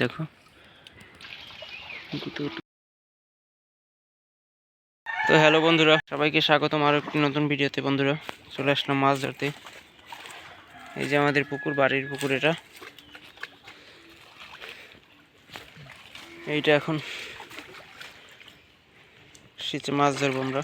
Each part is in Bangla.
দেখো। তো হ্যালো বন্ধুরা, সবাইকে স্বাগতম আরও একটি নতুন ভিডিওতে বন্ধুরা। চলে আসলাম মাছ ধরতে। এই যে আমাদের পুকুর, বাড়ির পুকুর এটা। এইটা এখন শীতে মাছ ধরবো আমরা।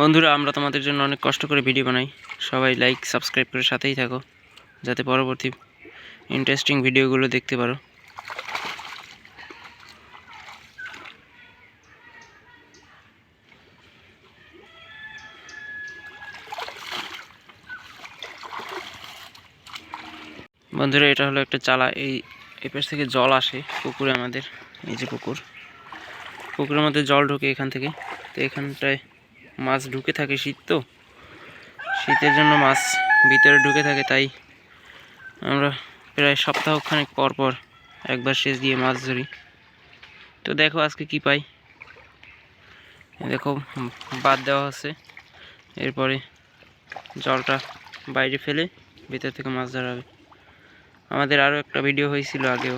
বন্ধুরা, আমরা তোমাদের জন্য অনেক কষ্ট করে ভিডিও বানাই। সবাই লাইক সাবস্ক্রাইব করে সাথেই থাকো, যাতে পরবর্তী ইন্টারেস্টিং ভিডিওগুলো দেখতে পারো। বন্ধুরা, এটা হলো একটা চালা। এই এপাশ থেকে জল আসে পুকুরে আমাদের। এই যে পুকুর। পুকুরের মধ্যে জল ঢোকে এখান থেকে। তো এখানটায় মাছ ঢুকে থাকে শীত তো। শীতের জন্য মাছ ভিতরে ঢুকে থাকে, তাই আমরা প্রায় সপ্তাহখানেক পর পর একবার সেচ দিয়ে মাছ ধরি। তো দেখো আজকে কি পাই। দেখো, বাদ দেওয়া হচ্ছে এরপরে জলটা বাইরে ফেলে ভিতর থেকে মাছ ধরা হবে। আমাদের আরও একটা ভিডিও হয়েছিল আগেও।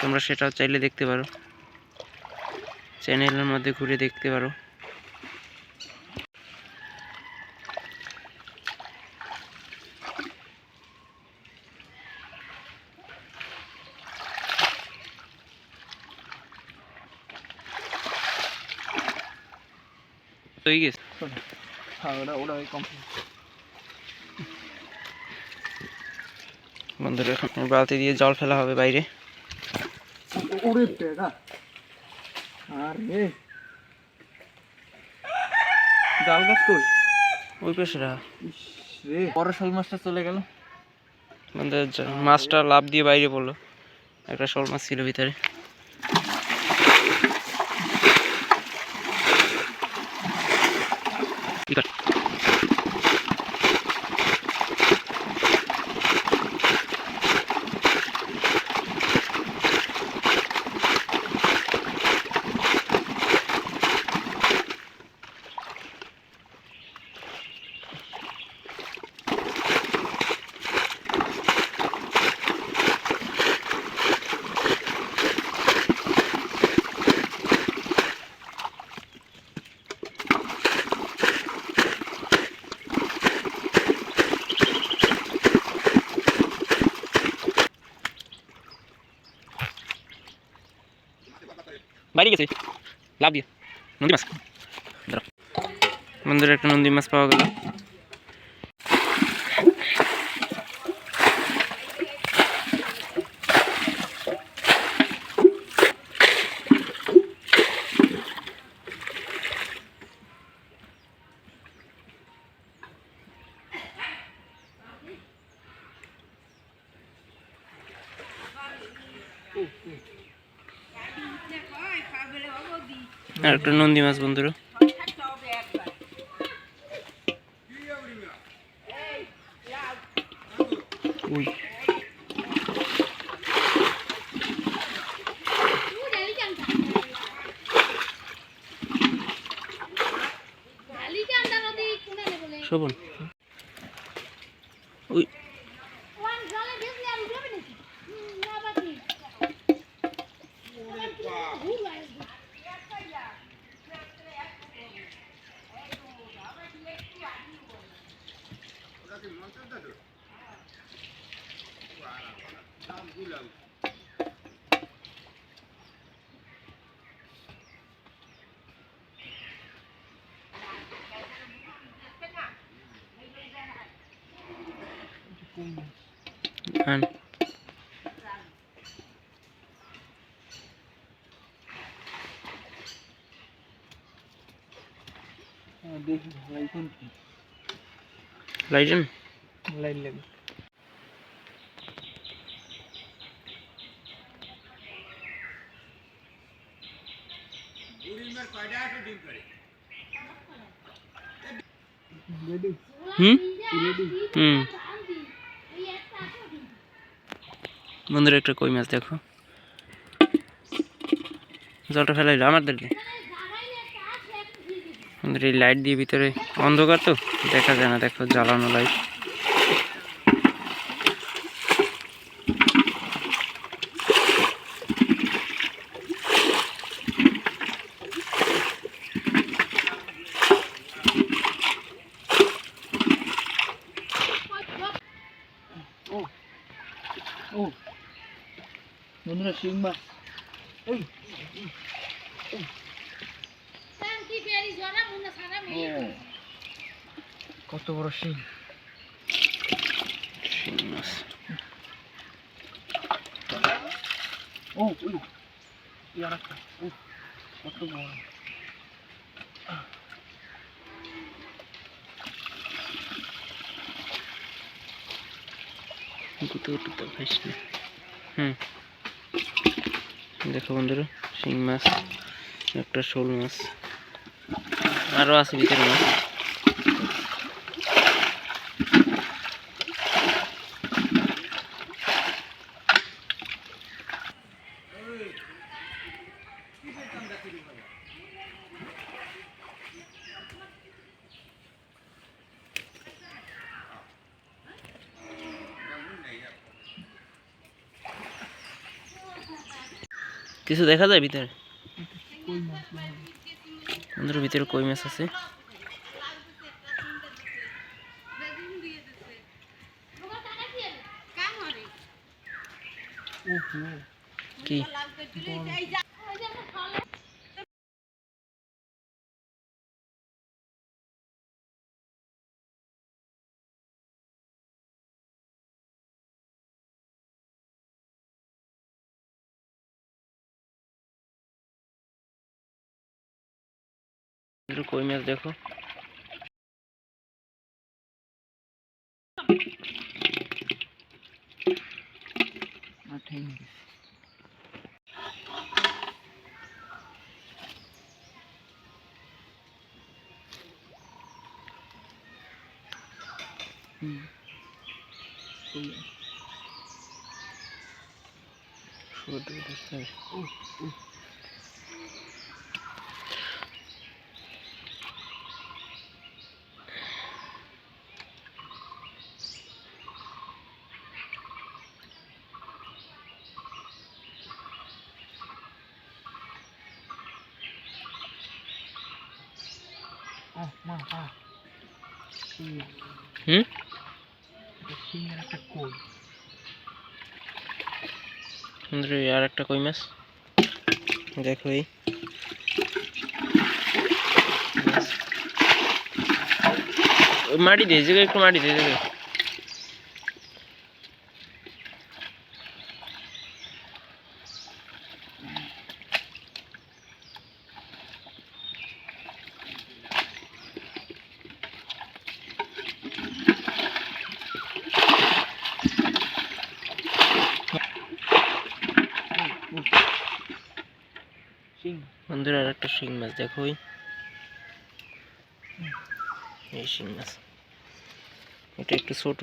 তোমরা সেটাও চাইলে দেখতে পারো। চ্যানেলের মধ্যে ঘুরে দেখতে পারো। গেছে হ্যাঁ কমপ্লিট বন্ধুরা এখন বালতি দিয়ে জল ফেলা হবে বাইরে। জাল গাছ কই? ওই বড় শোল মাছটা চলে গেল। মাছটা লাভ দিয়ে বাইরে পড়ল। একটা শোল মাছ ছিল ভিতরে কি কাট? বাইরে গেছে লাভ দিয়ে নদী মাছ দাঁড়াও। বন্ধুরা একটা নদী মাছ পাওয়া গেল আর একটা নন্দী মাছ বন্ধুরা। উই। শোভন। উই। Ulam. ăn ờ, lấy chân lấy chân lấy chân হুম। বন্ধুরা, একটা কই মাছ দেখো। জলটা ফেলাইলো আমার দিকে আমাদের এই লাইট দিয়ে ভিতরে অন্ধকার তো, দেখা যায় না, দেখো, জ্বালানো লাইট ও বন্ধুরা শিং মাছ এই ও কত বড় শিং শিং মাছ ও ওই এই আরেকটা ও কত বড় হুম। দেখো বন্ধুরা শিং মাছ একটা শোল মাছ আরও আছে ভিতরে মাছ কিছু দেখা যায় ভিতরে? কই ভিতরে কই মাছ আছে? কি? দেখো হুম কই মাছ। দেখতে হবে। হুম? আর একটা কই মাছ? দেখো এই মাটি দিয়ে একটু মাটি দিয়ে দেবে শিং বন্ধুরা আর একটা শিং মাছ দেখো এই শিং মাছ। এটা একটু ছোট।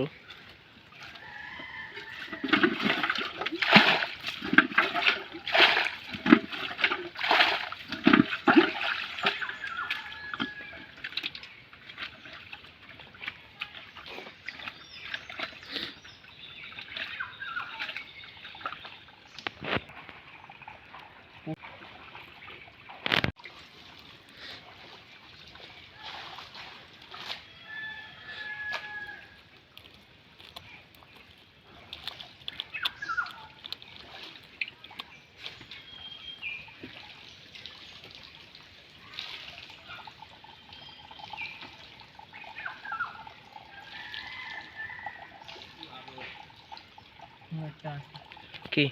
কি?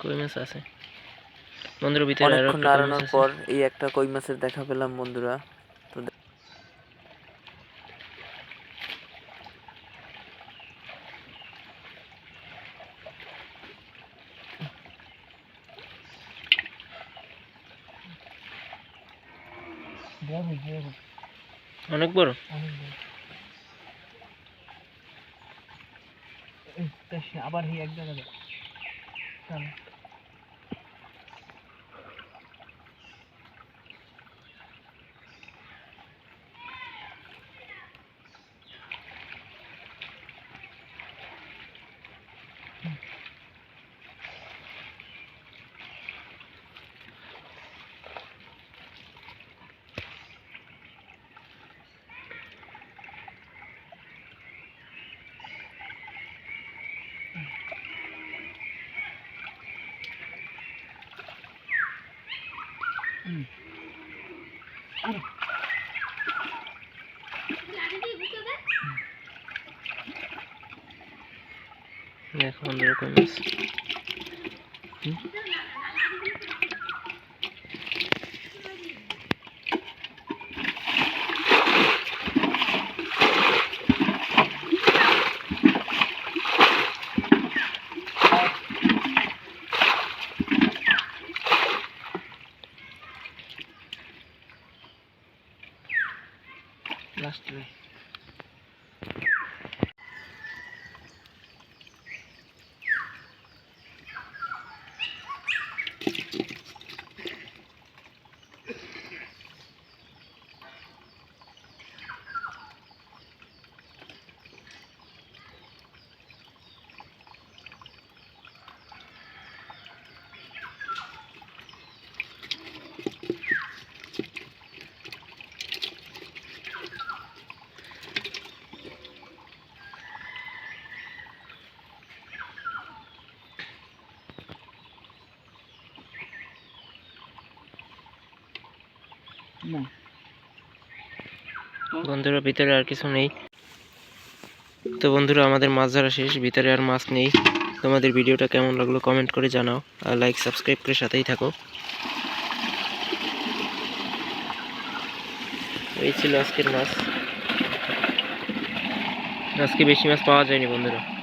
কই মাছ আছে? বন্ধুরা ভিতরে অনেকক্ষণ নাড়ানোর পর এই একটা কই মাছের দেখা পেলাম বন্ধুরা। তো অনেক বড়? অনেক বড় এই, তা সে আবার এই এক জায়গায় চলো হুম। দেখো বন্ধুরা কই মাছ লাস্ট রে না বন্ধুরা, ভিতরে আর কিছু নেই। তো বন্ধুরা, আমাদের মাছ ধরা শেষ, ভিতরে আর মাছ নেই। তোমাদের ভিডিওটা কেমন লাগল কমেন্ট করে জানাও আর লাইক সাবস্ক্রাইব করে সাথেই থাকো। এই ছিল আজকের মাছ। আজকে বেশি মাছ পাওয়া যায়নি বন্ধুরা।